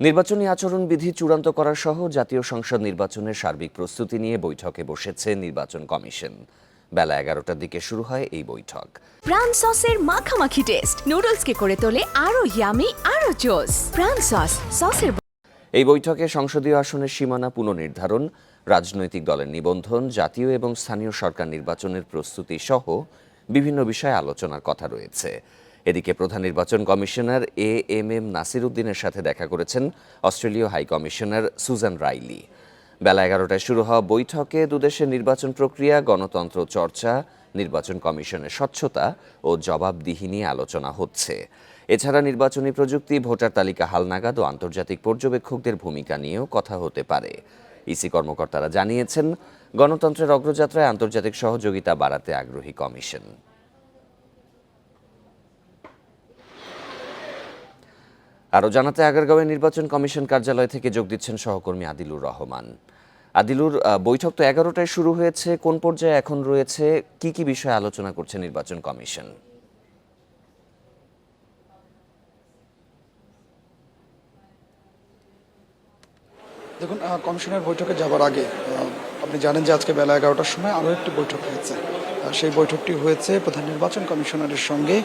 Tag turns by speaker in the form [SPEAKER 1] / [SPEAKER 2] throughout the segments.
[SPEAKER 1] নির্বাচনী আচরণবিধি চূড়ান্ত করা সহ জাতীয় সংসদ নির্বাচনের সার্বিক প্রস্তুতি নিয়ে বৈঠকে বসেছে নির্বাচন কমিশন। বেলা এগারোটার দিকে শুরু হয় এই বৈঠক।
[SPEAKER 2] প্রাণ সসের মাখামাখি টেস্ট। নুডলসকে করে তোলে আরও ইয়ামি আরও জোস। প্রাণ সস সসের
[SPEAKER 1] এই বৈঠকে সংসদীয় আসনের সীমানা পুনর্নির্ধারণ রাজনৈতিক দলের নিবন্ধন জাতীয় এবং স্থানীয় সরকার নির্বাচনের প্রস্তুতি সহ বিভিন্ন বিষয়ে আলোচনার কথা রয়েছে। এদিকে প্রধান নির্বাচন commissioner A M M Nasir উদ্দিনের সাথে দেখা করেছেন অস্ট্রেলীয় হাই কমিশনার সুজান রাইলি। বেলা এগারোটায় শুরু হওয়া বৈঠকে দুদেশের নির্বাচন প্রক্রিয়া, গণতন্ত্র চর্চা, নির্বাচন কমিশনের স্বচ্ছতা ও জবাবদিহি নিয়ে আলোচনা হচ্ছে। এছাড়া নির্বাচনী প্রযুক্তি, ভোটার তালিকা হালনাগাদ ও আন্তর্জাতিক পর্যবেক্ষকদের ভূমিকা নিয়েও কথা হতে পারে। ইসি কর্মকর্তারা জানিয়েছেন, গণতন্ত্রের অগ্রযাত্রায় আন্তর্জাতিক সহযোগিতা বাড়াতে আগ্রহী কমিশন। আরও জানাতে আগারগাঁওয়ের নির্বাচন কমিশন কার্যালয় থেকে যোগ দিচ্ছেন সহকর্মী আদিলুর রহমান। আদিলুর বৈঠক তো এগারোটায় শুরু হয়েছে, কোন পর্যায়ে এখন রয়েছে, কি কি বিষয়ে আলোচনা করছে নির্বাচন কমিশন?
[SPEAKER 3] দেখুন কমিশনের বৈঠকে যাবার আগে আপনি জানেন যে আজকে বেলা এগারোটার সময় আরও একটি বৈঠক হয়েছে। সেই বৈঠকটি হয়েছে প্রধান নির্বাচন কমিশনারের সঙ্গে।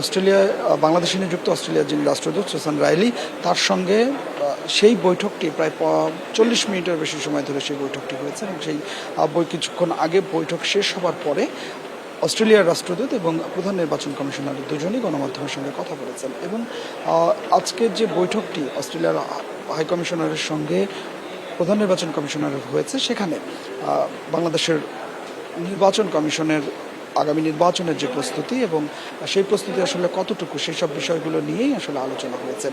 [SPEAKER 3] অস্ট্রেলিয়া, বাংলাদেশে নিযুক্ত অস্ট্রেলিয়ার যিনি রাষ্ট্রদূত, সুসান রাইলি, তার সঙ্গে সেই বৈঠকটি প্রায় চল্লিশ মিনিটের বেশি সময় ধরে সেই বৈঠকটি হয়েছে এবং সেই কিছুক্ষণ আগে বৈঠক শেষ হবার পরে অস্ট্রেলিয়ার রাষ্ট্রদূত এবং প্রধান নির্বাচন কমিশনার দুজনই গণমাধ্যমের সঙ্গে কথা বলেছেন এবং আজকের যে বৈঠকটি অস্ট্রেলিয়ার হাই কমিশনারের সঙ্গে প্রধান নির্বাচন কমিশনার হয়েছে। সেখানে বাংলাদেশের নির্বাচন কমিশনের আগামী নির্বাচনের যে প্রস্তুতি এবং সেই প্রস্তুতি আসলে কতটুকু সেই সব বিষয়গুলো নিয়েই আসলে আলোচনা হয়েছে।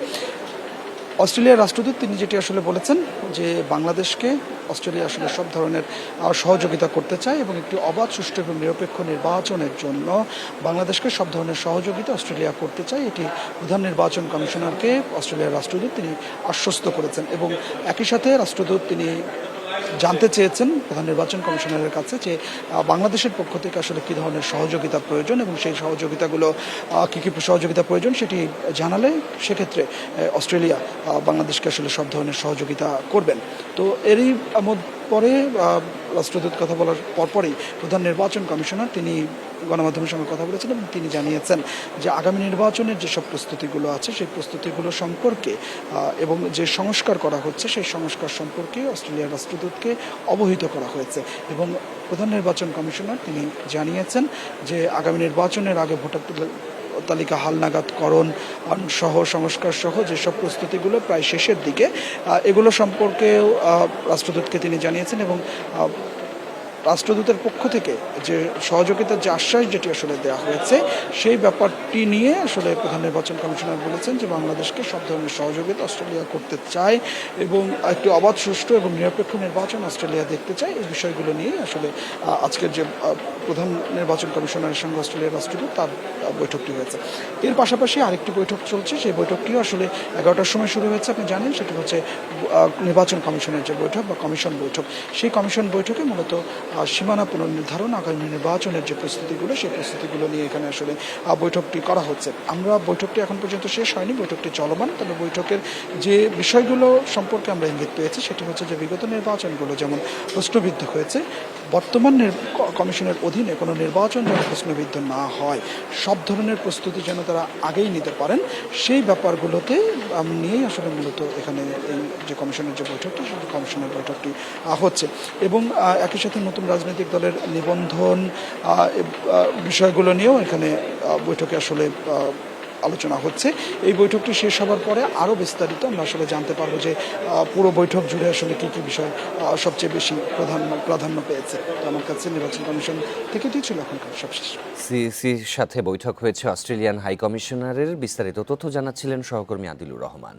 [SPEAKER 3] অস্ট্রেলিয়ার রাষ্ট্রদূত তিনি যেটি আসলে বলেছেন যে বাংলাদেশকে অস্ট্রেলিয়া আসলে সব ধরনের সহযোগিতা করতে চায় এবং একটি অবাধ, সুষ্ঠু এবং নিরপেক্ষ নির্বাচনের জন্য বাংলাদেশকে সব ধরনের সহযোগিতা অস্ট্রেলিয়া করতে চায়। এটি প্রধান নির্বাচন কমিশনারকে অস্ট্রেলিয়ার রাষ্ট্রদূত তিনি আশ্বস্ত করেছেন এবং একই সাথে রাষ্ট্রদূত তিনি জানতে চেয়েছেন প্রধান নির্বাচন কমিশনারের কাছে যে বাংলাদেশের পক্ষ থেকে আসলে কী ধরনের সহযোগিতা প্রয়োজন এবং সেই সহযোগিতাগুলো কী কী সহযোগিতা প্রয়োজন সেটি জানালে সেক্ষেত্রে অস্ট্রেলিয়া বাংলাদেশকে আসলে সব ধরনের সহযোগিতা করবেন। তো এরই পরে রাষ্ট্রদূত কথা বলার পরপরই প্রধান নির্বাচন কমিশনার তিনি গণমাধ্যমের সঙ্গে কথা বলেছেন এবং তিনি জানিয়েছেন যে আগামী নির্বাচনের যেসব প্রস্তুতিগুলো আছে, সেই প্রস্তুতিগুলো সম্পর্কে এবং যে সংস্কার করা হচ্ছে, সেই সংস্কার সম্পর্কে অস্ট্রেলিয়ার রাষ্ট্রদূতকে অবহিত করা হয়েছে। এবং প্রধান নির্বাচন কমিশনার তিনি জানিয়েছেন যে আগামী নির্বাচনের আগে ভোটার তালিকা হালনাগাদকরণ করণ সহ, সংস্কার সহ যেসব প্রস্তুতিগুলো প্রায় শেষের দিকে এগুলো সম্পর্কেও রাষ্ট্রদূতকে তিনি জানিয়েছেন এবং রাষ্ট্রদূতের পক্ষ থেকে যে সহযোগিতার যে আশ্বাস যেটি আসলে দেওয়া হয়েছে, সেই ব্যাপারটি নিয়ে আসলে প্রধান নির্বাচন কমিশনার বলেছেন যে বাংলাদেশকে সব ধরনের সহযোগিতা অস্ট্রেলিয়া করতে চায় এবং একটি অবাধ, সুষ্ঠু এবং নিরপেক্ষ নির্বাচন অস্ট্রেলিয়া দেখতে চায়। এই বিষয়গুলো নিয়ে আসলে আজকের যে প্রধান নির্বাচন কমিশনারের সঙ্গে অস্ট্রেলিয়ার রাষ্ট্রদূত তার বৈঠকটি হয়েছে। এর পাশাপাশি আরেকটি বৈঠক চলছে। সেই বৈঠকটিও আসলে এগারোটার সময় শুরু হয়েছে, আপনি জানেন। সেটি হচ্ছে নির্বাচন কমিশনের যে বৈঠক বা কমিশন বৈঠক। সেই কমিশন বৈঠকে মূলত সীমানা পুনর্নির্ধারণ, আগামী নির্বাচনের যে প্রস্তুতিগুলো, সেই প্রস্তুতিগুলো নিয়ে এখানে আসলে বৈঠকটি করা হচ্ছে। আমরা বৈঠকটি এখন পর্যন্ত শেষ হয়নি, বৈঠকটি চলমান। তবে বৈঠকের যে বিষয়গুলো সম্পর্কে আমরা ইঙ্গিত পেয়েছি, সেটি হচ্ছে যে বিগত নির্বাচনগুলো যেমন প্রশ্নবিদ্ধ হয়েছে বর্তমান কমিশনের অধীনে কোনো নির্বাচন যেন প্রশ্নবিদ্ধ না হয়, সব ধরনের প্রস্তুতি যেন তারা আগেই নিতে পারেন, সেই ব্যাপারগুলোতে নিয়েই আসলে মূলত এখানে এই যে কমিশনের যে বৈঠকটি সেই কমিশনের বৈঠকটি হচ্ছে। এবং একই সাথে নতুন রাজনৈতিক দলের নিবন্ধন বিষয়গুলো নিয়েও এখানে বৈঠকে আসলে আলোচনা হচ্ছে। এই বৈঠকটি শেষ হবার পরে আরও বিস্তারিত আমরা আসলে জানতে পারব যে পুরো বৈঠক জুড়ে আসলে কী কী বিষয় সবচেয়ে বেশি প্রাধান্য প্রাধান্য পেয়েছে। তো আমার কাছে নির্বাচন কমিশন থেকে এটি ছিল এখনকার সবশেষ।
[SPEAKER 1] সিসির সাথে বৈঠক হয়েছে অস্ট্রেলিয়ান হাই কমিশনারের। বিস্তারিত তথ্য জানাচ্ছিলেন সহকর্মী আদিলুর রহমান।